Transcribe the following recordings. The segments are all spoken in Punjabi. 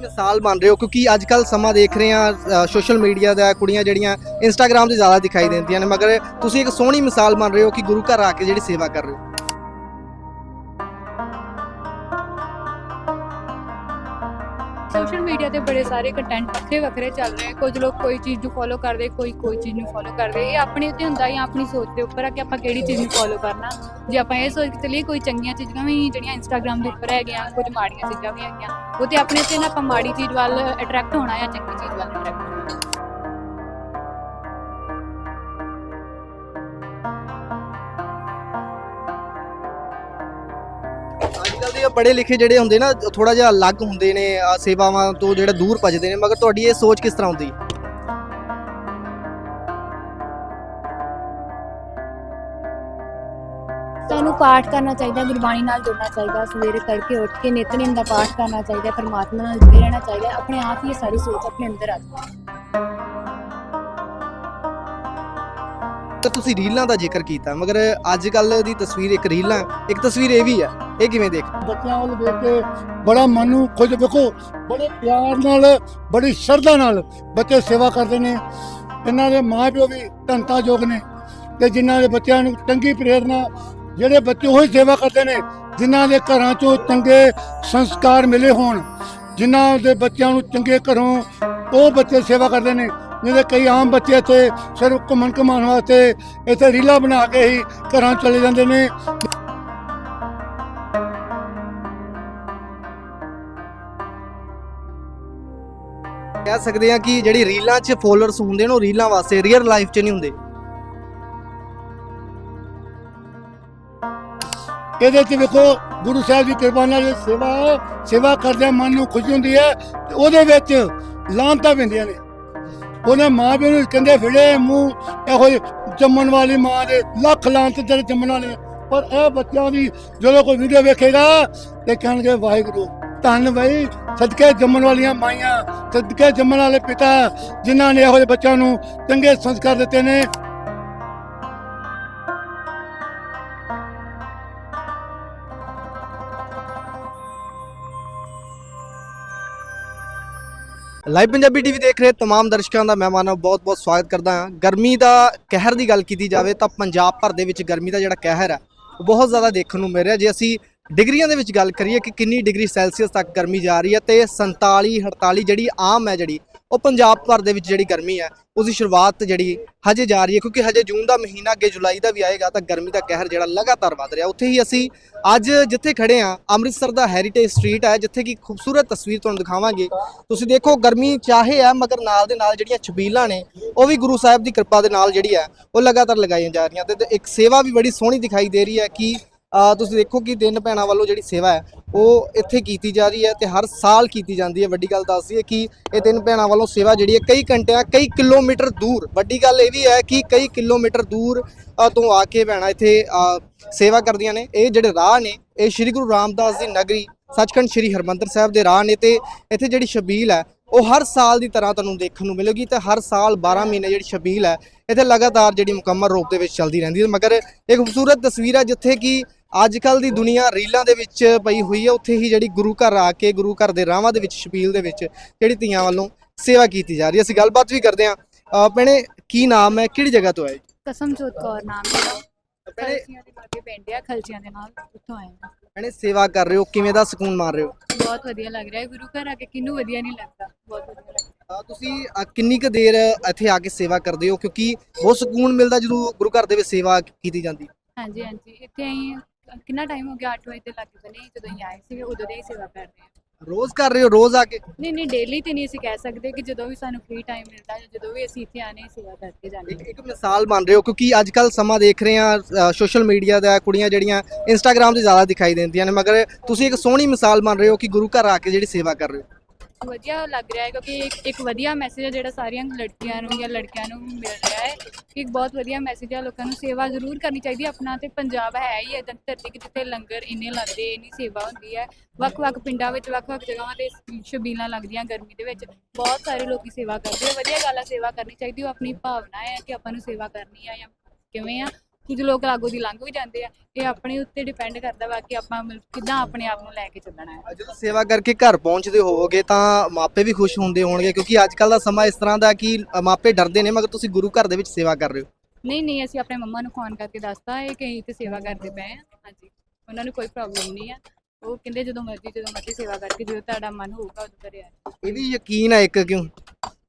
ਮਿਸਾਲ ਬਣ ਰਹੇ ਹੋ? ਕਿਉਂਕਿ ਅੱਜ ਕੱਲ ਸਮਾਂ ਦੇਖ ਰਹੇ ਆ ਸੋਸ਼ਲ ਮੀਡੀਆ ਦਾ, ਕੁੜੀਆਂ ਜਿਹੜੀਆਂ ਇੰਸਟਾਗ੍ਰam ਤੇ ਜ਼ਿਆਦਾ ਦਿਖਾਈ ਦਿੰਦੀਆਂ ਨੇ। ਮਗਰ ਤੁਸੀਂ ਇੱਕ ਸੋਹਣੀ ਮਿਸਾਲ ਬਣ ਰਹੇ ਹੋ ਕਿ ਗੁਰੂ ਘਰ ਆ ਕੇ ਜਿਹੜੀ ਸੇਵਾ ਕਰ ਰਹੇ ਹੋ। ਸੋਸ਼ਲ ਮੀਡੀਆ ਤੇ ਬੜੇ ਸਾਰੇ ਕੰਟੈਂਟ ਵੱਖਰੇ ਵੱਖਰੇ ਚੱਲ ਰਹੇ ਕੁਝ ਲੋਕ ਕੋਈ ਚੀਜ਼ ਨੂੰ ਫੋਲੋ ਕਰਦੇ, ਕੋਈ ਕੋਈ ਚੀਜ਼ ਨੂੰ ਫੋਲੋ ਕਰਦੇ। ਇਹ ਆਪਣੇ ਉੱਤੇ ਹੁੰਦਾ ਜਾਂ ਆਪਣੀ ਸੋਚ ਦੇ ਉੱਪਰ ਆ ਕਿ ਆਪਾਂ ਕਿਹੜੀ ਚੀਜ਼ ਨੂੰ ਫੋਲੋ ਕਰਨਾ। ਜੇ ਆਪਾਂ ਇਹ ਸੋਚ ਕੇ ਚੱਲੀਏ, ਕੋਈ ਚੰਗੀਆਂ ਚੀਜ਼ਾਂ ਵੀ, ਜਿਹੜੀਆਂ ਇੰਸਟਾਗ੍ਰam ਦੇ ਉੱਪਰ ਹੈਗੀਆਂ, ਕੁਝ ਮਾੜੀਆਂ ਚੀਜ਼ਾਂ ਵੀ ਹੈਗੀਆਂ ਉਹ ਤੇ ਆਪਣੇ ਉੱਤੇ ਨਾ ਆਪਾਂ ਮਾੜੀ ਚੀਜ਼ ਵੱਲ ਅਟਰੈਕਟ ਹੋਣਾ ਜਾਂ ਚੰਗੀ ਚੀਜ਼ ਵੱਲ ਅਟਰੈਕਟ ਹੋਣਾ। ਅੱਜ ਕੱਲ ਦੇ ਪੜ੍ਹੇ ਲਿਖੇ ਜਿਹੜੇ ਹੁੰਦੇ ਨਾ ਥੋੜਾ ਜਿਹਾ ਅਲੱਗ ਹੁੰਦੇ ਨੇ, ਆਹ ਸੇਵਾਵਾਂ ਤੋਂ ਜਿਹੜਾ ਦੂਰ ਭੱਜਦੇ ਨੇ, ਮਗਰ ਤੁਹਾਡੀ ਇਹ ਸੋਚ ਕਿਸ ਤਰ੍ਹਾਂ ਹੁੰਦੀ? ਪਾਠ ਕਰਨਾ ਚਾਹੀਦਾ ਗੁਰਬਾਣੀ ਨਾਲ ਜੁੜਨਾ ਚਾਹੀਦਾ ਸਵੇਰੇ ਤੜਕੇ ਉੱਠ ਕੇ ਨਿਤਨੇਮ ਦਾ ਪਾਠ ਕਰਨਾ ਚਾਹੀਦਾ ਪਰਮਾਤਮਾ ਨਾਲ ਜੁੜੇ ਰਹਿਣਾ ਚਾਹੀਦਾ ਆਪਣੇ ਆਪ ਹੀ ਇਹ ਸਾਰੀ ਸੋਚ ਆਪਣੇ ਅੰਦਰ ਆ ਜਾਂਦੀ ਹੈ। ਤਾਂ ਤੁਸੀਂ ਰੀਲਾਂ ਦਾ ਜ਼ਿਕਰ ਕੀਤਾ ਮਗਰ ਅੱਜ ਕੱਲ ਦੀ ਤਸਵੀਰ ਇੱਕ ਰੀਲਾਂ ਇੱਕ ਤਸਵੀਰ ਇਹ ਵੀ ਹੈ ਇਹ ਕਿਵੇਂ ਦੇਖ ਬੱਚਿਆਂ ਵੱਲ ਵੇਖ ਕੇ ਬੜਾ ਮਨ ਨੂੰ ਖੁਸ਼ ਵੇਖੋ ਬੜੇ ਪਿਆਰ ਨਾਲ ਬੜੀ ਸ਼ਰਧਾ ਨਾਲ ਬੱਚੇ ਸੇਵਾ ਕਰਦੇ ਨੇ। ਇਹਨਾਂ ਦੇ ਮਾਪਿਓ ਵੀ ਧੰਤਾ ਯੋਗ ਨੇ ਤੇ ਜਿਨ੍ਹਾਂ ਦੇ ਬੱਚਿਆਂ ਨੂੰ ਚੰਗੀ ਪ੍ਰੇਰਨਾ ਜਿਹੜੇ ਬੱਚੇ ਉਹੀ ਸੇਵਾ ਕਰਦੇ ਨੇ, ਜਿਨ੍ਹਾਂ ਦੇ ਘਰਾਂ ਚੋਂ ਚੰਗੇ ਸੰਸਕਾਰ ਮਿਲੇ ਹੋਣ, ਜਿਨ੍ਹਾਂ ਦੇ ਬੱਚਿਆਂ ਨੂੰ ਚੰਗੇ ਘਰੋਂ ਉਹ ਬੱਚੇ ਸੇਵਾ ਕਰਦੇ ਨੇ, ਜਿਹਦੇ ਕਈ ਆਮ ਬੱਚੇ ਇੱਥੇ ਸਿਰਫ ਘੁੰਮਣ ਘਮਾਉਣ ਵਾਸਤੇ ਇੱਥੇ ਰੀਲਾਂ ਬਣਾ ਕੇ ਹੀ ਘਰਾਂ ਚਲੇ ਜਾਂਦੇ ਨੇ। ਕਹਿ ਸਕਦੇ ਆ ਕਿ ਜਿਹੜੀ ਰੀਲਾਂ 'ਚ ਫੋਲੋਅਰਸ ਹੁੰਦੇ ਨੇ, ਉਹ ਰੀਲਾਂ ਵਾਸਤੇ ਰੀਅਲ ਲਾਈਫ 'ਚ ਨਹੀਂ ਹੁੰਦੇ। ਇਹਦੇ 'ਚ ਵੇਖੋ ਗੁਰੂ ਸਾਹਿਬ ਦੀ ਕਿਰਪਾ ਨਾਲ ਸੇਵਾ ਸੇਵਾ ਕਰਦਿਆਂ ਮਨ ਨੂੰ ਖੁਸ਼ੀ ਹੁੰਦੀ ਹੈ ਤੇ ਉਹਦੇ ਵਿੱਚ ਲਾਂਤਾਂ ਪੈਂਦੀਆਂ ਨੇ। ਉਹਨੇ ਮਾਂ ਪਿਓ ਨੂੰ ਕਹਿੰਦੇ ਫਿੜੇ ਮੂੰਹ ਇਹੋ ਜੰਮਣ ਵਾਲੀ ਮਾਂ ਦੇ ਲੱਖ ਲਾਂਤ ਤੇਰੇ ਜੰਮਣ ਵਾਲੇ ਪਰ ਇਹ ਬੱਚਿਆਂ ਦੀ ਜਦੋਂ ਕੋਈ ਵੀਡੀਓ ਵੇਖੇਗਾ ਤੇ ਕਹਿਣਗੇ, ਵਾਹਿਗੁਰੂ, ਧੰਨ ਬਈ, ਸਦਕੇ ਜੰਮਣ ਵਾਲੀਆਂ ਮਾਈਆਂ, ਸਦਕੇ ਜੰਮਣ ਵਾਲੇ ਪਿਤਾ, ਜਿਨ੍ਹਾਂ ਨੇ ਇਹੋ ਜਿਹੇ ਬੱਚਿਆਂ ਨੂੰ ਚੰਗੇ ਸੰਸਕਾਰ ਦਿੱਤੇ ਨੇ ਲਾਈਵ ਪੰਜਾਬੀ ਟੀਵੀ ਦੇਖ ਰਹੇ तमाम ਦਰਸ਼ਕਾਂ ਦਾ ਮੈਂ ਮਾਨਵ ਬਹੁਤ-ਬਹੁਤ ਸਵਾਗਤ ਕਰਦਾ ਹਾਂ ਗਰਮੀ ਦਾ ਕਹਿਰ ਦੀ ਗੱਲ ਕੀਤੀ ਜਾਵੇ ਤਾਂ ਪੰਜਾਬ ਭਰ ਦੇ ਵਿੱਚ ਗਰਮੀ ਦਾ ਜਿਹੜਾ ਕਹਿਰ ਹੈ ਉਹ ਬਹੁਤ ਜ਼ਿਆਦਾ ਦੇਖਣ ਨੂੰ ਮਿਲ ਰਿਹਾ ਜੇ ਅਸੀਂ ਡਿਗਰੀਆਂ ਦੇ ਵਿੱਚ ਗੱਲ ਕਰੀਏ ਕਿ ਕਿੰਨੀ ਡਿਗਰੀ ਸੈਲਸੀਅਸ ਤੱਕ ਗਰਮੀ ਜਾ ਰਹੀ ਹੈ ਤੇ 47 48 ਜਿਹੜੀ ਆਮ ਹੈ ਜਿਹੜੀ ਉਹ ਪੰਜਾਬ ਭਰ ਦੇ ਵਿੱਚ ਜਿਹੜੀ ਗਰਮੀ ਹੈ ਉਸਦੀ ਸ਼ੁਰੂਆਤ ਜਿਹੜੀ ਹਜੇ ਜਾ ਰਹੀ ਹੈ, ਕਿਉਂਕਿ ਹਜੇ ਜੂਨ ਦਾ ਮਹੀਨਾ ਅੱਗੇ ਜੁਲਾਈ ਦਾ ਵੀ ਆਏਗਾ, ਤਾਂ ਗਰਮੀ ਦਾ ਕਹਿਰ ਜਿਹੜਾ ਲਗਾਤਾਰ ਵੱਧ ਰਿਹਾ। ਉੱਥੇ ਹੀ ਅਸੀਂ ਅੱਜ ਜਿੱਥੇ ਖੜੇ ਆ ਅੰਮ੍ਰਿਤਸਰ ਦਾ ਹੈਰੀਟੇਜ ਸਟਰੀਟ ਹੈ, ਜਿੱਥੇ ਕਿ ਖੂਬਸੂਰਤ ਤਸਵੀਰ ਤੁਹਾਨੂੰ ਦਿਖਾਵਾਂਗੇ। ਤੁਸੀਂ ਦੇਖੋ, ਗਰਮੀ ਚਾਹੇ ਹੈ ਮਗਰ ਨਾਲ ਦੇ ਨਾਲ ਜਿਹੜੀਆਂ ਛਬੀਲਾਂ ਨੇ, ਉਹ ਵੀ ਗੁਰੂ ਸਾਹਿਬ ਦੀ ਕਿਰਪਾ ਦੇ ਨਾਲ ਜਿਹੜੀ ਹੈ ਉਹ ਲਗਾਤਾਰ ਲਗਾਈਆਂ ਜਾ ਰਹੀਆਂ ਤੇ ਇੱਕ ਸੇਵਾ ਵੀ ਬੜੀ ਸੋਹਣੀ ਦਿਖਾਈ ਦੇ ਰਹੀ ਹੈ ਕਿ ਤੁਸੀਂ ਦੇਖੋ ਕਿ ਤਿੰਨ ਭੈਣਾਂ ਵੱਲੋਂ ਜਿਹੜੀ ਸੇਵਾ ਹੈ, ਉਹ ਇੱਥੇ ਕੀਤੀ ਜਾ ਰਹੀ ਹੈ ਤੇ ਹਰ ਸਾਲ ਕੀਤੀ ਜਾਂਦੀ ਹੈ। ਵੱਡੀ ਗੱਲ ਦੱਸਦੀ ਹੈ ਕਿ ਇਹ ਤਿੰਨ ਭੈਣਾਂ ਵੱਲੋਂ ਸੇਵਾ ਜਿਹੜੀ ਹੈ, ਕਈ ਘੰਟਿਆਂ, ਕਈ ਕਿਲੋਮੀਟਰ ਦੂਰ। ਵੱਡੀ ਗੱਲ ਇਹ ਵੀ ਹੈ ਕਿ ਕਈ ਕਿਲੋਮੀਟਰ ਦੂਰ ਤੋਂ ਆ ਕੇ ਭੈਣਾਂ ਇੱਥੇ ਸੇਵਾ ਕਰਦੀਆਂ ਨੇ। ਇਹ ਜਿਹੜੇ ਰਾਹ ਨੇ, ਇਹ ਸ੍ਰੀ ਗੁਰੂ ਰਾਮਦਾਸ ਦੀ ਨਗਰੀ, ਸੱਚਖੰਡ ਸ੍ਰੀ ਹਰਮੰਦਰ ਸਾਹਿਬ ਦੇ ਰਾਹ ਨੇ ਤੇ ਇੱਥੇ ਜਿਹੜੀ ਸ਼ਬੀਲ ਹੈ, ਉਹ ਹਰ ਸਾਲ ਦੀ ਤਰ੍ਹਾਂ ਤੁਹਾਨੂੰ ਦੇਖਣ ਨੂੰ ਮਿਲੇਗੀ ਤੇ ਹਰ ਸਾਲ 12 ਮਹੀਨੇ ਜਿਹੜੀ ਸ਼ਬੀਲ ਹੈ ਇੱਥੇ ਲਗਾਤਾਰ ਜਿਹੜੀ ਮੁਕੰਮਲ ਰੂਪ ਦੇ ਵਿੱਚ ਚੱਲਦੀ ਰਹਿੰਦੀ ਹੈ। ਮਗਰ ਇਹ ਖੂਬਸੂਰਤ ਤਸਵੀਰ ਹੈ ਜਿੱਥੇ ਕਿ ਅੱਜ ਕੱਲ ਦੀ ਦੁਨੀਆ ਰੀਲਾਂ ਦੇ ਵਿੱਚ ਪਈ ਹੋਈ ਹੈ ਉੱਥੇ ਹੀ ਜਿਹੜੀ ਗੁਰੂ ਘਰ ਆ ਕੇ ਗੁਰੂ ਘਰ ਦੇ ਰਾਹਾਂ ਦੇ ਵਿੱਚ ਸ਼ਬੀਲ ਦੇ ਵਿੱਚ ਜਿਹੜੀ ਧੀਆਂ ਵੱਲੋਂ ਸੇਵਾ ਕੀਤੀ ਜਾ ਰਹੀ ਹੈ। ਅਸੀਂ ਗੱਲਬਾਤ ਵੀ ਕਰਦੇ ਹਾਂ। ਭੈਣੇ ਕੀ ਨਾਮ ਹੈ? ਕਿਹੜੀ ਜਗ੍ਹਾ ਤੋਂ ਆਏ? ਕਸਮਜੋਤ ਕੌਰ ਨਾਮ ਭੈਣੇ ਖਲਚੀਆਂ ਦੇ ਲਾਗੇ ਪਿੰਡ ਆ ਖਲਚੀਆਂ ਦੇ ਨਾਲ ਉੱਥੋਂ ਆਏ ਹਾਂ। ਭੈਣੇ ਸੇਵਾ ਕਰ ਰਹੇ ਹੋ ਕਿਵੇਂ ਦਾ ਸਕੂਨ ਮਾਰ ਰਹੇ ਹੋ? ਬਹੁਤ ਵਧੀਆ ਲੱਗ ਰਿਹਾ ਹੈ ਗੁਰੂ ਘਰ ਆ ਕੇ ਕਿੰਨੂੰ ਵਧੀਆ ਨਹੀਂ ਲੱਗਦਾ ਬਹੁਤ ਵਧੀਆ ਲੱਗਦਾ ਅ, ਤੁਸੀਂ ਅ, ਕਿੰਨੀ ਕੁ ਦੇਰ ਇੱਥੇ ਆ ਕੇ ਸੇਵਾ ਕਰਦੇ ਹੋ? ਕਿਉਂਕਿ ਬਹੁਤ ਸਕੂਨ ਮਿਲਦਾ ਜਦੋਂ ਗੁਰੂ ਘਰ ਦੇ ਵਿੱਚ ਸੇਵਾ ਕੀਤੀ ਜਾਂਦੀ। ਹਾਂਜੀ ਹਾਂਜੀ ਇੱਥੇ ਆਈ ਕਿੰਨਾ ਟਾਈਮ ਹੋ ਗਿਆ 8 ਵਜੇ ਦੇ ਲੱਗ ਬਨੇ ਜਦੋਂ ਅਸੀਂ ਆਏ ਸੀ ਉਦੋਂ ਦੇ ਹੀ ਸੇਵਾ ਕਰਦੇ ਹਾਂ। ਰੋਜ਼ ਕਰ ਰਹੇ ਹੋ ਰੋਜ਼ ਆ ਕੇ? ਨਹੀਂ ਨਹੀਂ ਡੇਲੀ ਤੇ ਨਹੀਂ ਅਸੀਂ ਕਹਿ ਸਕਦੇ ਕਿ ਜਦੋਂ ਵੀ ਸਾਨੂੰ ਫ੍ਰੀ ਟਾਈਮ ਮਿਲਦਾ ਹੈ ਜਦੋਂ ਵੀ ਅਸੀਂ ਇੱਥੇ ਆਨੇ ਸੇਵਾ ਕਰਕੇ ਜਾਂਦੇ ਇੱਕ ਇੱਕ ਮਿਸਾਲ ਬਣ ਰਹੇ ਹੋ ਕਿਉਂਕਿ ਅੱਜ ਕੱਲ ਸਮਾਂ ਦੇਖ ਰਹੇ ਆ ਸੋਸ਼ਲ ਮੀਡੀਆ ਦਾ ਕੁੜੀਆਂ ਜਿਹੜੀਆਂ ਇੰਸਟਾਗ੍ਰam ਤੇ ਜ਼ਿਆਦਾ ਦਿਖਾਈ ਦਿੰਦੀਆਂ ਨੇ ਮਗਰ ਤੁਸੀਂ ਇੱਕ ਸੋਹਣੀ ਮਿਸਾਲ ਬਣ ਰਹੇ ਹੋ ਕਿ ਗੁਰੂ ਘਰ ਆ ਕੇ ਜਿਹੜੀ ਸੇਵਾ ਕਰ ਰਹੇ ਹੋ। ਵਧੀਆ ਲੱਗ ਰਿਹਾ ਹੈ ਕਿਉਂਕਿ ਇੱਕ ਵਧੀਆ ਮੈਸੇਜ ਹੈ ਜਿਹੜਾ ਸਾਰੀਆਂ ਲੜਕੀਆਂ ਨੂੰ ਜਾਂ ਲੜਕਿਆਂ ਨੂੰ ਮਿਲ ਰਿਹਾ ਹੈ ਕਿ ਇੱਕ ਬਹੁਤ ਵਧੀਆ ਮੈਸੇਜ ਹੈ ਲੋਕਾਂ ਨੂੰ ਸੇਵਾ ਜ਼ਰੂਰ ਕਰਨੀ ਚਾਹੀਦੀ ਹੈ। ਆਪਣਾ ਤੇ ਪੰਜਾਬ ਹੈ ਹੀ ਇਦਾਂ ਧਰਤੀ ਕਿ ਜਿੱਥੇ ਲੰਗਰ ਇੰਨੇ ਲੱਗਦੇ, ਇੰਨੀ ਸੇਵਾ ਹੁੰਦੀ ਹੈ। ਵੱਖ-ਵੱਖ ਪਿੰਡਾਂ ਵਿੱਚ ਵੱਖ-ਵੱਖ ਜਗ੍ਹਾਵਾਂ ਤੇ ਸ਼ਬੀਲਾਂ ਲੱਗਦੀਆਂ ਗਰਮੀ ਦੇ ਵਿੱਚ। ਬਹੁਤ ਸਾਰੇ ਲੋਕੀ ਸੇਵਾ ਕਰਦੇ ਆ। ਵਧੀਆ ਗੱਲ ਹੈ ਸੇਵਾ ਕਰਨੀ ਚਾਹੀਦੀ ਉਹ ਆਪਣੀ ਭਾਵਨਾ ਹੈ ਕਿ ਆਪਾਂ ਨੂੰ ਸੇਵਾ ਕਰਨੀ ਆ ਜਾਂ ਕਿਵੇਂ ਆ। ਕੁਝ ਲੋਕ ਲਾਗੋ ਦੀ ਲੰਘ ਵੀ ਜਾਂਦੇ ਆ ਇਹ ਆਪਣੇ ਉੱਤੇ ਡਿਪੈਂਡ ਕਰਦਾ ਵਾ ਕਿ ਆਪਾਂ ਮਤਲਬ ਕਿੱਦਾਂ ਆਪਣੇ ਆਪ ਨੂੰ ਲੈ ਕੇ ਚੱਲਣਾ ਹੈ। ਜਦੋਂ ਸੇਵਾ ਕਰਕੇ ਘਰ ਪਹੁੰਚਦੇ ਹੋਵੋਗੇ ਤਾਂ ਮਾਪੇ ਵੀ ਖੁਸ਼ ਹੁੰਦੇ ਹੋਣਗੇ ਕਿਉਂਕਿ ਅੱਜ ਕੱਲ ਦਾ ਸਮਾਂ ਇਸ ਤਰ੍ਹਾਂ ਦਾ ਕਿ ਮਾਪੇ ਡਰਦੇ ਨੇ ਮਗਰ ਤੁਸੀਂ ਗੁਰੂ ਘਰ ਦੇ ਵਿੱਚ ਸੇਵਾ ਕਰ ਰਹੇ ਹੋ। ਨਹੀਂ ਨਹੀਂ ਅਸੀਂ ਆਪਣੇ ਮੰਮਾ ਨੂੰ ਫੋਨ ਕਰਕੇ ਦੱਸਤਾ ਇਹ ਕਹੀਂ ਤੇ ਸੇਵਾ ਕਰਦੇ ਪਏ ਆ ਹਾਂਜੀ ਉਹਨਾਂ ਨੂੰ ਕੋਈ ਪ੍ਰੋਬਲਮ ਨਹੀਂ ਆ। ਉਹ ਕਹਿੰਦੇ ਜਦੋਂ ਮਰਜ਼ੀ ਜਦੋਂ ਮਰਜ਼ੀ ਸੇਵਾ ਕਰਕੇ ਜਦੋਂ ਤੁਹਾਡਾ ਮਨ ਹੋਊਗਾ ਉਦੋਂ ਕਰਿਆ ਇਹ ਵੀ ਯਕੀਨ ਹੈ ਇੱਕ ਕਿਉਂ?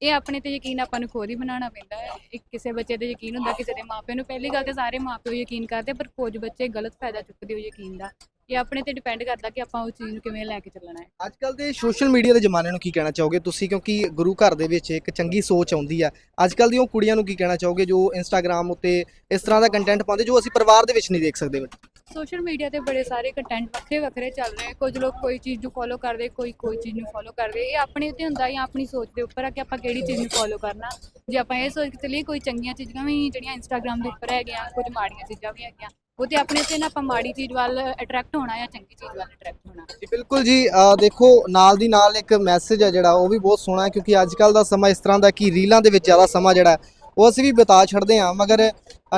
ਇਹ ਆਪਣੇ ਤੇ ਯਕੀਨ ਆਪਾਂ ਨੂੰ ਖੁਦ ਹੀ ਬਣਾਉਣਾ ਪੈਂਦਾ ਹੈ। ਇੱਕ ਕਿਸੇ ਬੱਚੇ ਤੇ ਯਕੀਨ ਹੁੰਦਾ ਕਿਸੇ ਦੇ ਮਾਪਿਆਂ ਨੂੰ। ਪਹਿਲੀ ਗੱਲ ਤੇ ਸਾਰੇ ਮਾਪਿਓ ਯਕੀਨ ਕਰਦੇ ਪਰ ਕੁਝ ਬੱਚੇ ਗਲਤ ਫਾਇਦਾ ਚੁੱਕਦੇ ਹੋ ਯਕੀਨ ਦਾ। ਇਹ ਆਪਣੇ ਤੇ ਡਿਪੈਂਡ ਕਰਦਾ ਕਿ ਆਪਾਂ ਉਸ ਚੀਜ਼ ਨੂੰ ਕਿਵੇਂ ਲੈ ਕੇ ਚੱਲਣਾ ਹੈ। ਅੱਜ ਕੱਲ ਦੇ ਸੋਸ਼ਲ ਮੀਡੀਆ ਦੇ ਜ਼ਮਾਨੇ ਨੂੰ ਕੀ ਕਹਿਣਾ ਚਾਹੋਗੇ ਤੁਸੀਂ? ਕਿਉਂਕਿ ਗੁਰੂ ਘਰ ਦੇ ਵਿੱਚ ਇੱਕ ਚੰਗੀ ਸੋਚ ਆਉਂਦੀ ਹੈ ਅੱਜ ਕੱਲ ਦੀਆਂ ਉਹ ਕੁੜੀਆਂ ਨੂੰ ਕੀ ਕਹਿਣਾ ਚਾਹੋਗੇ ਜੋ ਇੰਸਟਾਗ੍ਰam ਉੱਤੇ ਇਸ ਤਰ੍ਹਾਂ ਦਾ ਕੰਟੈਂਟ ਪਾਉਂਦੇ ਜੋ ਅਸੀਂ ਪਰਿਵਾਰ ਦੇ ਵਿੱਚ ਨਹੀਂ ਦੇਖ ਸਕਦੇ? ਸੋਸ਼ਲ ਮੀਡੀਆ ਤੇ ਬੜੇ ਸਾਰੇ ਕੰਟੈਂਟ ਵੱਖਰੇ ਵੱਖਰੇ ਚੱਲ ਰਹੇ ਕੁਝ ਲੋਕ ਕੋਈ ਚੀਜ਼ ਨੂੰ ਫੋਲੋ ਕਰਦੇ, ਕੋਈ ਕੋਈ ਚੀਜ਼ ਨੂੰ ਫੋਲੋ ਕਰਦੇ। ਇਹ ਆਪਣੇ ਉੱਤੇ ਹੁੰਦਾ ਜਾਂ ਆਪਣੀ ਸੋਚ ਦੇ ਉੱਪਰ ਆ ਕਿ ਆਪਾਂ ਕਿਹੜੀ ਚੀਜ਼ ਨੂੰ ਫੋਲੋ ਕਰਨਾ। ਜੇ ਆਪਾਂ ਇਹ ਸੋਚ ਕੇ ਚੱਲੀਏ, ਕੋਈ ਚੰਗੀਆਂ ਚੀਜ਼ਾਂ ਵੀ ਜਿਹੜੀਆਂ ਇੰਸਟਾਗ੍ਰam ਦੇ ਉੱਪਰ ਹੈਗੀਆਂ, ਕੁਝ ਮਾੜੀਆਂ ਚੀਜ਼ਾਂ ਵੀ ਹੈਗੀਆਂ, ਉਹ ਤੇ ਆਪਣੇ ਤੇ ਨਾ ਆਪਾਂ ਮਾੜੀ ਚੀਜ਼ ਵੱਲ ਅਟਰੈਕਟ ਹੋਣਾ ਜਾਂ ਚੰਗੀ ਚੀਜ਼ ਵੱਲ ਅਟਰੈਕਟ ਹੋਣਾ। ਜੀ, ਬਿਲਕੁਲ ਜੀ ਦੇਖੋ, ਨਾਲ ਦੀ ਨਾਲ ਇੱਕ ਮੈਸੇਜ ਹੈ ਜਿਹੜਾ, ਉਹ ਵੀ ਬਹੁਤ ਸੋਹਣਾ ਹੈ, ਕਿਉਂਕਿ ਅੱਜ ਕੱਲ ਦਾ ਸਮਾਂ ਇਸ ਤਰ੍ਹਾਂ ਦਾ ਕਿ ਰੀਲਾਂ ਦੇ ਵਿੱਚ ਜ਼ਿਆਦਾ ਸਮਾਂ ਜਿਹੜਾ ਉਹ ਅਸੀਂ ਵੀ ਬਿਤਾ ਛੱਡਦੇ ਹਾਂ। ਮਗਰ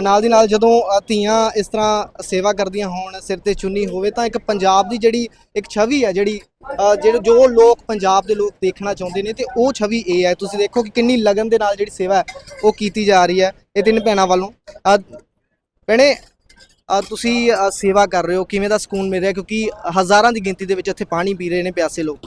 ਨਾਲ ਦੀ ਨਾਲ ਜਦੋਂ ਧੀਆਂ ਇਸ ਤਰ੍ਹਾਂ ਸੇਵਾ ਕਰਦੀਆਂ ਹੋਣ, ਸਿਰ ਤੇ ਚੁੰਨੀ ਹੋਵੇ, ਤਾਂ ਇੱਕ ਪੰਜਾਬ ਦੀ ਜਿਹੜੀ ਇੱਕ ਛਵੀ ਹੈ, ਜਿਹੜੀ ਜਿਹੜੇ ਜੋ ਲੋਕ ਪੰਜਾਬ ਦੇ ਲੋਕ ਦੇਖਣਾ ਚਾਹੁੰਦੇ ਨੇ, ਤੇ ਉਹ ਛਵੀ ਇਹ ਹੈ। ਤੁਸੀਂ ਦੇਖੋ ਕਿ ਕਿੰਨੀ ਲਗਨ ਦੇ ਨਾਲ ਜਿਹੜੀ ਸੇਵਾ ਹੈ, ਉਹ ਕੀਤੀ ਜਾ ਰਹੀ ਹੈ। ਇਹ ਤਿੰਨ ਭੈਣਾਂ ਵੱਲੋਂ। ਭੈਣੇ ਤੁਸੀਂ ਸੇਵਾ ਕਰ ਰਹੇ ਹੋ। ਕਿਵੇਂ ਦਾ ਸਕੂਨ ਮਿਲ ਰਿਹਾ? ਕਿਉਂਕਿ ਹਜ਼ਾਰਾਂ ਦੀ ਗਿਣਤੀ ਦੇ ਵਿੱਚ ਇੱਥੇ ਪਾਣੀ ਪੀ ਰਹੇ ਨੇ ਪਿਆਸੇ ਲੋਕ।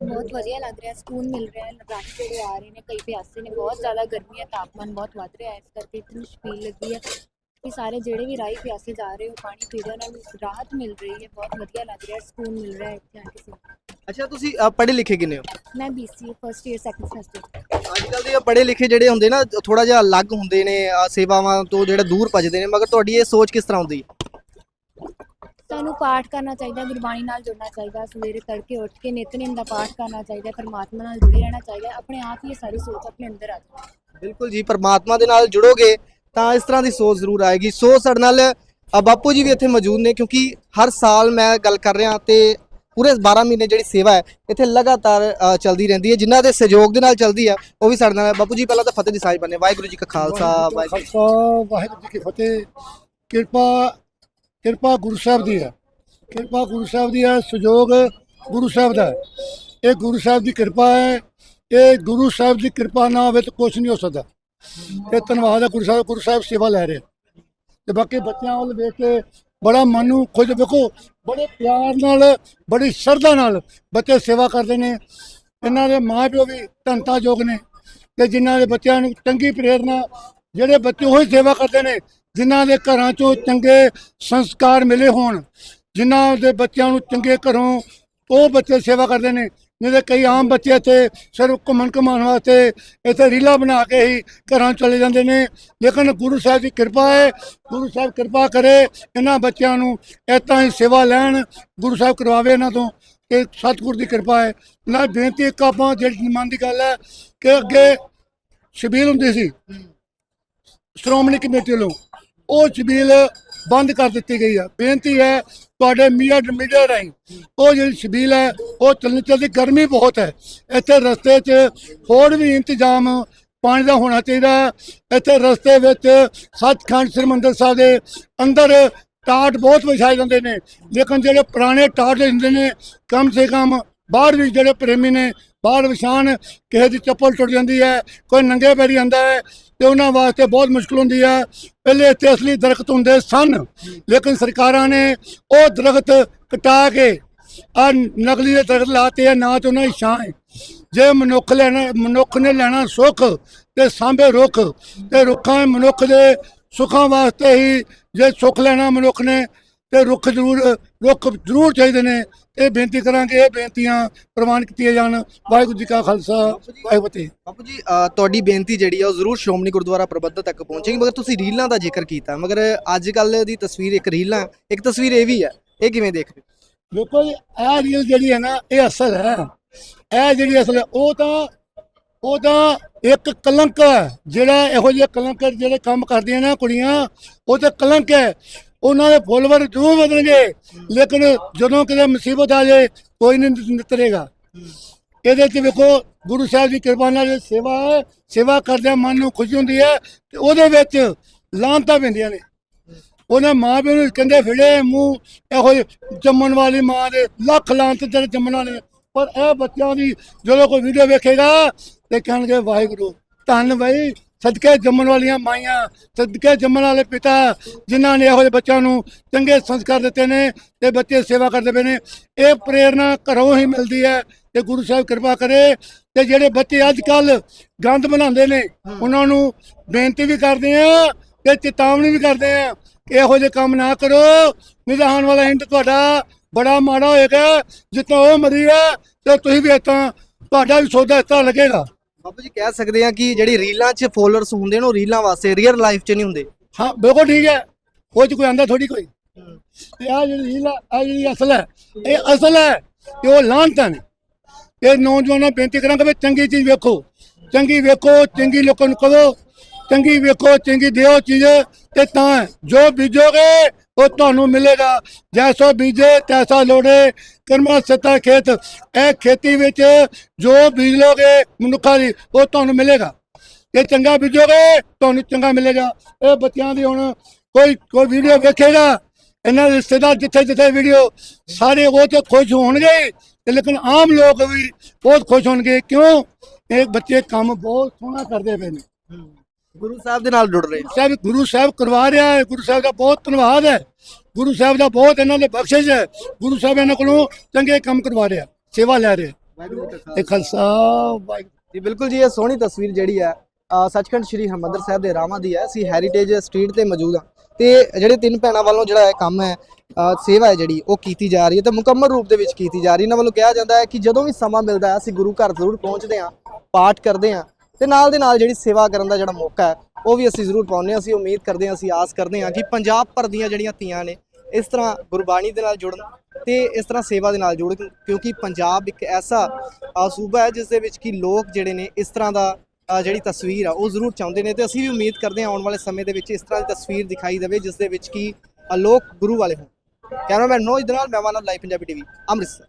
ਬਹੁਤ ਵਧੀਆ ਲੱਗ ਰਿਹਾ ਸਕੂਨ ਮਿਲ ਰਿਹਾ ਹੈ ਰਾਹੀ ਜਿਹੜੇ ਆ ਰਹੇ ਨੇ ਕਈ ਪਿਆਸੇ ਨੇ ਬਹੁਤ ਜ਼ਿਆਦਾ ਗਰਮੀ ਹੈ ਤਾਪਮਾਨ ਬਹੁਤ ਵੱਧ ਰਿਹਾ ਹੈ ਇਸ ਕਰਕੇ ਇਤਨੀ ਛਪੀਲ ਲੱਗੀ ਹੈ ਕਿ ਸਾਰੇ ਜਿਹੜੇ ਵੀ ਰਾਹੀ ਪਿਆਸੇ ਜਾ ਰਹੇ ਹੋ ਪਾਣੀ ਪੀ ਰਹੇ ਉਹਨਾਂ ਨੂੰ ਰਾਹਤ ਮਿਲ ਰਹੀ ਹੈ ਬਹੁਤ ਵਧੀਆ ਲੱਗ ਰਿਹਾ ਸਕੂਨ ਮਿਲ ਰਿਹਾ ਹੈ ਇੱਥੇ ਆ ਕੇ ਸੇਵਾ। ਅੱਛਾ ਤੁਸੀਂ ਪੜ੍ਹੇ ਲਿਖੇ ਕਿੰਨੇ ਹੋ? ਮੈਂ BCA first year second semester ਅੱਜ ਕੱਲ ਦੇ ਪੜ੍ਹੇ ਲਿਖੇ ਜਿਹੜੇ ਹੁੰਦੇ ਨਾ ਥੋੜਾ ਜਿਹਾ ਅਲੱਗ ਹੁੰਦੇ ਨੇ ਅ, ਸੇਵਾਵਾਂ ਤੋਂ ਜਿਹੜੇ ਦੂਰ ਭੱਜਦੇ ਨੇ ਮਗਰ ਤੁਹਾਡੀ ਇਹ ਸੋਚ ਕਿਸ ਤਰ੍ਹਾਂ ਹੁੰਦੀ ਹੈ? ਸਾਨੂੰ ਪਾਠ ਕਰਨਾ ਚਾਹੀਦਾ ਗੁਰਬਾਣੀ ਨਾਲ ਜੁੜਨਾ ਚਾਹੀਦਾ ਸਵੇਰੇ ਤੜਕੇ ਉੱਠ ਕੇ ਨਿਤਨੇਮ ਦਾ ਪਾਠ ਕਰਨਾ ਚਾਹੀਦਾ ਪਰਮਾਤਮਾ ਨਾਲ ਜੁੜੇ ਰਹਿਣਾ ਚਾਹੀਦਾ ਆਪਣੇ ਆਪ ਹੀ ਇਹ ਸਾਰੀ ਸੋਚ ਆਪਣੇ ਅੰਦਰ ਆ ਹੈ। ਬਿਲਕੁਲ ਜੀ ਪਰਮਾਤਮਾ ਦੇ ਨਾਲ ਜੁੜੋਗੇ ਤਾਂ ਇਸ ਤਰ੍ਹਾਂ ਦੀ ਸੋਚ ਜ਼ਰੂਰ ਆਏਗੀ। ਸੋ ਸਾਡੇ ਨਾਲ ਅ, ਬਾਪੂ ਜੀ ਵੀ ਇੱਥੇ ਮੌਜੂਦ ਨੇ ਕਿਉਂਕਿ ਹਰ ਸਾਲ ਮੈਂ ਗੱਲ ਕਰ ਰਿਹਾ ਤੇ ਪੂਰੇ 12 ਮਹੀਨੇ ਜਿਹੜੀ ਸੇਵਾ ਹੈ ਇੱਥੇ ਲਗਾਤਾਰ ਅ, ਚੱਲਦੀ ਰਹਿੰਦੀ ਹੈ ਜਿਨ੍ਹਾਂ ਦੇ ਸਹਿਯੋਗ ਦੇ ਨਾਲ ਚੱਲਦੀ ਹੈ ਉਹ ਵੀ ਸਾਡੇ ਨਾਲ ਹੈ। ਬਾਪੂ ਜੀ ਪਹਿਲਾਂ ਤਾਂ ਫਤਿਹ ਦੀ ਸਾਜ ਬੰਨੇ ਵਾਹਿਗੁਰੂ ਜੀ ਕਾ ਖਾਲਸਾ ਵਾਹਿਗੁਰੂ ਜੀ ਕੀ ਖਾਲਸਾ ਵਾਹਿਗੁਰੂ ਜੀ ਕੀ ਫਤਿਹ। ਕਿਰਪਾ ਕਿਰਪਾ ਗੁਰੂ ਸਾਹਿਬ ਦੀ ਹੈ। ਕਿਰਪਾ ਗੁਰੂ ਸਾਹਿਬ ਦੀ ਹੈ, ਸਹਿਯੋਗ ਗੁਰੂ ਸਾਹਿਬ ਦਾ ਇਹ ਗੁਰੂ ਸਾਹਿਬ ਦੀ ਕਿਰਪਾ ਹੈ, ਇਹ ਗੁਰੂ ਸਾਹਿਬ ਦੀ ਕਿਰਪਾ ਨਾ ਹੋਵੇ ਤਾਂ ਕੁਝ ਨਹੀਂ ਹੋ ਸਕਦਾ। ਇਹ ਧੰਨਵਾਦ ਹੈ ਗੁਰੂ ਸਾਹਿਬ ਗੁਰੂ ਸਾਹਿਬ ਸੇਵਾ ਲੈ ਰਹੇ। ਤੇ ਬਾਕੀ ਬੱਚਿਆਂ ਵੱਲ ਵੇਖ ਕੇ ਬੜਾ ਮਨ ਨੂੰ ਖੁਦ ਵੇਖੋ, ਬੜੇ ਪਿਆਰ ਨਾਲ, ਬੜੀ ਸ਼ਰਧਾ ਨਾਲ ਬੱਚੇ ਸੇਵਾ ਕਰਦੇ ਨੇ। ਇਹਨਾਂ ਦੇ ਮਾਪਿਓ ਵੀ ਧੰਨਤਾ ਯੋਗ ਨੇ। ਤੇ ਜਿਨ੍ਹਾਂ ਦੇ ਬੱਚਿਆਂ ਨੂੰ ਚੰਗੀ ਪ੍ਰੇਰਨਾ ਜਿਹੜੇ ਬੱਚੇ ਉਹੀ ਸੇਵਾ ਕਰਦੇ ਨੇ ਜਿਨ੍ਹਾਂ ਦੇ ਘਰਾਂ ਚੋਂ ਚੰਗੇ ਸੰਸਕਾਰ ਮਿਲੇ ਹੋਣ, ਜਿਨ੍ਹਾਂ ਦੇ ਬੱਚਿਆਂ ਨੂੰ ਚੰਗੇ ਘਰੋਂ ਉਹ ਬੱਚੇ ਸੇਵਾ ਕਰਦੇ ਨੇ ਨਹੀਂ ਕਈ ਆਮ ਬੱਚੇ ਇੱਥੇ ਸਿਰਫ ਘੁੰਮਣ ਘੁਮਾਉਣ ਵਾਸਤੇ ਇੱਥੇ ਰੀਲਾਂ ਬਣਾ ਕੇ ਹੀ ਘਰਾਂ ਚਲੇ ਜਾਂਦੇ ਨੇ। ਲੇਕਿਨ ਗੁਰੂ ਸਾਹਿਬ ਦੀ ਕਿਰਪਾ ਹੈ, ਗੁਰੂ ਸਾਹਿਬ ਕਿਰਪਾ ਕਰੇ ਇਹਨਾਂ ਬੱਚਿਆਂ ਨੂੰ ਏਦਾਂ ਹੀ ਸੇਵਾ ਲੈਣ, ਗੁਰੂ ਸਾਹਿਬ ਕਰਵਾਵੇ ਇਹਨਾਂ ਤੋਂ। ਇਹ ਸਤਿਗੁਰ ਦੀ ਕਿਰਪਾ ਹੈ। ਨਾਲ ਬੇਨਤੀ ਇੱਕ ਆਪਾਂ ਜਿਹੜੀ ਮਨ ਦੀ ਗੱਲ ਹੈ ਕਿ ਅੱਗੇ ਸ਼ਬੀਲ ਹੁੰਦੀ ਸੀ, ਸ਼੍ਰੋਮਣੀ ਕਮੇਟੀ ਵੱਲੋਂ। ਉਹ ਛਬੀਲ ਬੰਦ ਕਰ ਦਿੱਤੀ ਗਈ ਹੈ ਬੇਨਤੀ ਹੈ ਤੁਹਾਡੇ ਮੀਡੀਆ ਮੀਡੀਆ ਰਾਹੀਂ ਉਹ ਜਿਹੜੀ ਛਬੀਲ ਹੈ, ਉਹ ਚੱਲਣੀ ਚੱਲਦੀ ਗਰਮੀ ਬਹੁਤ ਹੈ। ਇੱਥੇ ਰਸਤੇ 'ਚ ਹੋਰ ਵੀ ਇੰਤਜ਼ਾਮ ਪਾਣੀ ਦਾ ਹੋਣਾ ਚਾਹੀਦਾ ਹੈ। ਇੱਥੇ ਰਸਤੇ ਵਿੱਚ ਸੱਚਖੰਡ ਸ੍ਰੀ ਮੰਦਰ ਸਾਹਿਬ ਦੇ ਅੰਦਰ ਟਾਟ ਬਹੁਤ ਵਿਛਾਏ ਜਾਂਦੇ ਨੇ। ਲੇਕਿਨ ਜਿਹੜੇ ਪੁਰਾਣੇ ਟਾਟ ਹੁੰਦੇ ਨੇ, ਕਮ ਸੇ ਕਮ ਬਾਹਰ ਵੀ ਜਿਹੜੇ ਪ੍ਰੇਮੀ ਨੇ ਬਾਹਰ ਵਿਛਾਣ ਕਿਸੇ ਦੀ ਚੱਪਲ ਟੁੱਟ ਜਾਂਦੀ ਹੈ, ਕੋਈ ਨੰਗੇ ਪੈਰੀ ਆਂਦਾ ਹੈ ਤੇ ਉਹਨਾਂ ਵਾਸਤੇ ਬਹੁਤ ਮੁਸ਼ਕਲ ਹੁੰਦੀ ਹੈ। ਪਹਿਲੇ ਇੱਥੇ ਅਸਲੀ ਦਰਖਤ ਹੁੰਦੇ ਸਨ, ਲੇਕਿਨ ਸਰਕਾਰਾਂ ਨੇ ਉਹ ਦਰਖਤ ਕਟਾ ਕੇ ਆ ਨਕਲੀ ਦੇ ਦਰਖਤ ਲਾਤੇ ਆ, ਨਾ ਤੇ ਉਹਨਾਂ ਦੀ ਛਾਂ ਜੇ ਮਨੁੱਖ ਲੈਣਾ, ਮਨੁੱਖ ਨੇ ਲੈਣਾ ਸੁੱਖ ਤੇ ਸਾਂਭੇ ਰੁੱਖ, ਤੇ ਰੁੱਖਾਂ ਮਨੁੱਖ ਦੇ ਸੁੱਖਾਂ ਵਾਸਤੇ ਹੀ ਜੇ ਸੁੱਖ ਲੈਣਾ ਮਨੁੱਖ ਨੇ ਤੇ ਰੁੱਖ ਜ਼ਰੂਰ ਰੁੱਖ ਜ਼ਰੂਰ ਚਾਹੀਦੇ ਨੇ। ਇਹ ਬੇਨਤੀ ਕਰਾਂਗੇ ਇਹ ਬੇਨਤੀਆਂ ਪ੍ਰਵਾਨ ਕੀਤੀਆਂ ਜਾਣ। ਵਾਹਿਗੁਰੂ ਜੀ ਕਾ ਖਾਲਸਾ ਵਾਹਿਗੁਰੂ ਜੀ ਬਾਪੂ ਜੀ ਅ, ਤੁਹਾਡੀ ਬੇਨਤੀ ਜਿਹੜੀ ਆ ਉਹ ਜ਼ਰੂਰ ਸ਼੍ਰੋਮਣੀ ਗੁਰਦੁਆਰਾ ਪ੍ਰਬੰਧਕ ਤੱਕ ਪਹੁੰਚੇਗੀ ਮਗਰ ਤੁਸੀਂ ਰੀਲਾਂ ਦਾ ਜ਼ਿਕਰ ਕੀਤਾ। ਮਗਰ ਅੱਜ ਕੱਲ ਦੀ ਤਸਵੀਰ ਇੱਕ ਰੀਲਾਂ ਇੱਕ ਤਸਵੀਰ ਇਹ ਵੀ ਹੈ। ਇਹ ਕਿਵੇਂ ਦੇਖਦੇ ਹੋ? ਦੇਖੋ ਜੀ ਇਹ ਰੀਲ ਜਿਹੜੀ ਹੈ ਨਾ ਇਹ ਅਸਲ ਹੈ। ਇਹ ਜਿਹੜੀ ਅਸਲ ਹੈ ਉਹ ਤਾਂ ਉਹ ਤਾਂ ਇੱਕ ਕਲੰਕ ਹੈ। ਜਿਹੜਾ ਇਹੋ ਜਿਹੇ ਕਲੰਕ ਜਿਹੜੇ ਕੰਮ ਕਰਦੀਆਂ ਨੇ ਕੁੜੀਆਂ ਉਹ ਤੇ ਕਲੰਕ ਹੈ। ਉਹਨਾਂ ਦੇ ਫੋਲੋਵਰ ਜ਼ਰੂਰ ਵਧਣਗੇ। ਲੇਕਿਨ ਜਦੋਂ ਕਿਤੇ ਮੁਸੀਬਤ ਆ ਜਾਏ, ਕੋਈ ਨਹੀਂ ਨਿਤਰੇਗਾ। ਇਹਦੇ 'ਚ ਵੇਖੋ, ਗੁਰੂ ਸਾਹਿਬ ਦੀ ਕਿਰਪਾ ਨਾਲ ਸੇਵਾ ਹੈ। ਸੇਵਾ ਕਰਦਿਆਂ ਮਨ ਨੂੰ ਖੁਸ਼ੀ ਹੁੰਦੀ ਹੈ ਤੇ ਉਹਦੇ ਵਿੱਚ ਲਾਂਤਾਂ ਪੈਂਦੀਆਂ ਨੇ। ਉਹਨਾਂ ਮਾਂ ਪਿਓ ਨੂੰ ਕਹਿੰਦੇ, ਫਿੜੇ ਮੂੰਹ, ਇਹੋ ਜਿਹੇ ਜੰਮਣ ਵਾਲੀ ਮਾਂ ਦੇ ਲੱਖ ਲਾਂਤ ਤੇਰੇ ਜੰਮਣ ਵਾਲੇ ਪਰ ਇਹ ਬੱਚਿਆਂ ਦੀ ਜਦੋਂ ਕੋਈ ਵੀਡੀਓ ਵੇਖੇਗਾ ਤੇ ਕਹਿਣਗੇ, ਵਾਹਿਗੁਰੂ, ਧੰਨ ਬਈ ਸਦਕੇ ਜੰਮਣ ਵਾਲੀਆਂ ਮਾਈਆਂ ਸਦਕੇ ਜੰਮਣ ਵਾਲੇ ਪਿਤਾ ਜਿਨ੍ਹਾਂ ਨੇ ਇਹੋ ਜਿਹੇ ਬੱਚਿਆਂ ਨੂੰ ਚੰਗੇ ਸੰਸਕਾਰ ਦਿੱਤੇ ਨੇ ਤੇ ਬੱਚੇ ਸੇਵਾ ਕਰਦੇ ਪਏ ਨੇ ਇਹ ਪ੍ਰੇਰਣਾ ਘਰੋਂ ਹੀ ਮਿਲਦੀ ਹੈ ਤੇ ਗੁਰੂ ਸਾਹਿਬ ਕਿਰਪਾ ਕਰੇ ਤੇ ਜਿਹੜੇ ਬੱਚੇ ਅੱਜ ਕੱਲ ਗੰਦ ਬਣਾਉਂਦੇ ਨੇ ਉਹਨਾਂ ਨੂੰ ਬੇਨਤੀ ਵੀ ਕਰਦੇ ਆ ਤੇ ਚੇਤਾਵਨੀ ਵੀ ਕਰਦੇ ਆ ਕਿ ਇਹੋ ਜਿਹੇ ਕੰਮ ਨਾ ਕਰੋ। ਆਉਣ ਵਾਲਾ ਹਿੰਦ ਤੁਹਾਡਾ ਬੜਾ ਮਾੜਾ ਹੋਏਗਾ ਜਿੱਦਾਂ ਉਹ ਮਰੀ ਹੈ ਤੇ ਤੁਸੀਂ ਵੀ ਇਤਾਂ ਤੁਹਾਡਾ ਵੀ ਸੌਦਾ ਤਰ੍ਹਾਂ ਲੱਗੇਗਾ। ਬਾਬੂ ਜੀ ਕਹਿ ਸਕਦੇ ਆ ਕਿ ਜਿਹੜੀ ਰੀਲਾਂ 'ਚ ਫੋਲੋਅਰਸ ਹੁੰਦੇ ਨੇ, ਉਹ ਰੀਲਾਂ ਵਾਸਤੇ ਰੀਅਲ ਲਾਈਫ 'ਚ ਨਹੀਂ ਹੁੰਦੇ। ਹਾਂ, ਬਿਲਕੁਲ ਠੀਕ ਹੈ। ਉਹ ਚ ਕੋਈ ਆਂਦਾ ਥੋੜੀ ਕੋਈ। ਤੇ ਆ ਜਿਹੜੀ ਹੀਲਾ ਆ ਜਿਹੜੀ ਅਸਲ ਹੈ, ਇਹ ਅਸਲ ਹੈ ਤੇ ਉਹ ਲਾਂਤਾਂ ਨੇ। ਇਹ ਨੌਜਵਾਨਾਂ ਬੇਨਤੀ ਕਰਾਂਗਾ ਵੀ ਚੰਗੀ ਚੀਜ਼ ਵੇਖੋ। ਚੰਗੀ ਵੇਖੋ, ਚੰਗੀ ਲੋਕਾਂ ਨੂੰ ਕਹੋ। ਚੰਗੀ ਵੇਖੋ, ਚੰਗੀ ਦਿਓ ਚੀਜ਼। ਤੇ ਤਾਂ ਜੋ ਬੀਜੋਗੇ, ਉਹ ਤੁਹਾਨੂੰ ਮਿਲੇਗਾ। ਜੈਸੋ ਬੀਜੇ, ਤੈਸਾ ਲੋੜੇ। ਕਰਮਾ ਸਤਾ ਖੇਤ ਇਹ ਖੇਤੀ ਵਿੱਚ ਜੋ ਬੀਜ ਲੋਗੇ ਮਨੁੱਖਾਂ ਦੀ ਉਹ ਤੁਹਾਨੂੰ ਮਿਲੇਗਾ। ਜੇ ਚੰਗਾ ਬੀਜੋਗੇ ਤੁਹਾਨੂੰ ਚੰਗਾ ਮਿਲੇਗਾ। ਇਹ ਬੱਚਿਆਂ ਦੀ ਹੁਣ ਕੋਈ ਕੋਈ ਵੀਡੀਓ ਵੇਖੇਗਾ ਇਹਨਾਂ ਦੇ ਰਿਸ਼ਤੇਦਾਰ ਜਿੱਥੇ ਜਿੱਥੇ ਵੀਡੀਓ ਸਾਰੇ ਉਹ ਤੇ ਖੁਸ਼ ਹੋਣਗੇ ਤੇ ਲੇਕਿਨ ਆਮ ਲੋਕ ਵੀ ਬਹੁਤ ਖੁਸ਼ ਹੋਣਗੇ। ਕਿਉਂ? ਇਹ ਬੱਚੇ ਕੰਮ ਬਹੁਤ ਸੋਹਣਾ ਕਰਦੇ ਪਏ ਨੇ। ਗੁਰੂ ਸਾਹਿਬ ਦੇ ਨਾਲ ਜੁੜ ਰਹੇ ਸਾਹਿਬ ਗੁਰੂ ਸਾਹਿਬ ਕਰਵਾ ਰਿਹਾ ਹੈ। ਗੁਰੂ ਸਾਹਿਬ ਦਾ ਬਹੁਤ ਧੰਨਵਾਦ ਹੈ। ਗੁਰੂ ਸਾਹਿਬ ਦਾ ਬਹੁਤ ਇਹਨਾਂ ਦੇ ਬਖਸ਼ਿਸ਼ ਹੈ। ਗੁਰੂ ਸਾਹਿਬ ਇਹਨਾਂ ਕੋਲੋਂ ਚੰਗੇ ਕੰਮ ਕਰਵਾ ਰਿਹਾ ਸੇਵਾ ਲੈ ਰਿਹਾ ਇਹ ਖਾਲਸਾ ਵਾਹਿਗੁਰੂ। ਜੀ ਬਿਲਕੁਲ ਜੀ ਇਹ ਸੋਹਣੀ ਤਸਵੀਰ ਜਿਹੜੀ ਹੈ ਸੱਚਖੰਡ ਸ੍ਰੀ ਹਰਿਮੰਦਰ ਸਾਹਿਬ ਦੇ ਰਾਵਾਂ ਦੀ ਹੈ। ਅਸੀਂ ਹੈਰੀਟੇਜ ਸਟਰੀਟ ਤੇ ਮੌਜੂਦ ਹਾਂ। ਤੇ ਜਿਹੜੇ ਤਿੰਨ ਭੈਣਾਂ ਵੱਲੋਂ ਜਿਹੜਾ ਇਹ ਕੰਮ ਹੈ ਸੇਵਾ ਹੈ ਜਿਹੜੀ ਉਹ ਕੀਤੀ ਜਾ ਰਹੀ ਹੈ ਤੇ ਮੁਕੰਮਲ ਰੂਪ ਦੇ ਵਿੱਚ ਕੀਤੀ ਜਾ ਰਹੀ ਹੈ। ਇਹਨਾਂ ਵੱਲੋਂ ਕਿਹਾ ਜਾਂਦਾ ਹੈ ਕਿ ਜਦੋਂ ਵੀ ਸਮਾਂ ਮਿਲਦਾ ਹੈ ਅਸੀਂ ਗੁਰੂ ਘਰ ਜ਼ਰੂਰ ਪਹੁੰਚਦੇ ਹਾਂ ਪਾਠ ਕਰਦੇ ਹਾਂ ਤੇ ਨਾਲ ਦੇ ਨਾਲ ਜਿਹੜੀ ਸੇਵਾ ਕਰਨ ਦਾ ਜਿਹੜਾ ਮੌਕਾ ਹੈ ਉਹ ਵੀ ਅਸੀਂ ਜ਼ਰੂਰ ਪਾਉਂਦੇ ਹਾਂ। ਅਸੀਂ ਉਮੀਦ ਕਰਦੇ ਹਾਂ ਅਸੀਂ ਆਸ ਕਰਦੇ ਹਾਂ ਕਿ ਪੰਜਾਬ ਭਰ ਦੀਆਂ ਜਿਹੜੀਆਂ ਧੀਆਂ ਨੇ ਇਸ ਤਰ੍ਹਾਂ ਗੁਰਬਾਣੀ ਦੇ ਨਾਲ ਜੁੜਨ ਤੇ ਇਸ ਤਰ੍ਹਾਂ ਸੇਵਾ ਦੇ ਨਾਲ ਜੁੜਨ ਕਿਉਂਕਿ ਪੰਜਾਬ ਇੱਕ ਐਸਾ ਸੂਬਾ ਹੈ ਜਿਸ ਦੇ ਵਿੱਚ ਕਿ ਲੋਕ ਜਿਹੜੇ ਨੇ ਇਸ ਤਰ੍ਹਾਂ ਦਾ ਜਿਹੜੀ ਤਸਵੀਰ ਆ, ਉਹ ਜ਼ਰੂਰ ਚਾਹੁੰਦੇ ਨੇ ਤੇ ਅਸੀਂ ਵੀ ਉਮੀਦ ਕਰਦੇ ਹਾਂ ਆਉਣ ਵਾਲੇ ਸਮੇਂ ਦੇ ਵਿੱਚ ਇਸ ਤਰ੍ਹਾਂ ਦੀ ਤਸਵੀਰ ਦਿਖਾਈ ਦੇਵੇ ਜਿਸ ਦੇ ਵਿੱਚ ਕਿ ਲੋਕ ਗੁਰੂ ਵਾਲੇ ਹੋਣ। ਕੈਮਰਾਮੈਨ ਨੋਜ ਦੇ ਨਾਲ, ਮੈਂ ਮਾਨਵ ਲਾਈਵ ਪੰਜਾਬੀ ਟੀਵੀ, ਅੰਮ੍ਰਿਤਸਰ।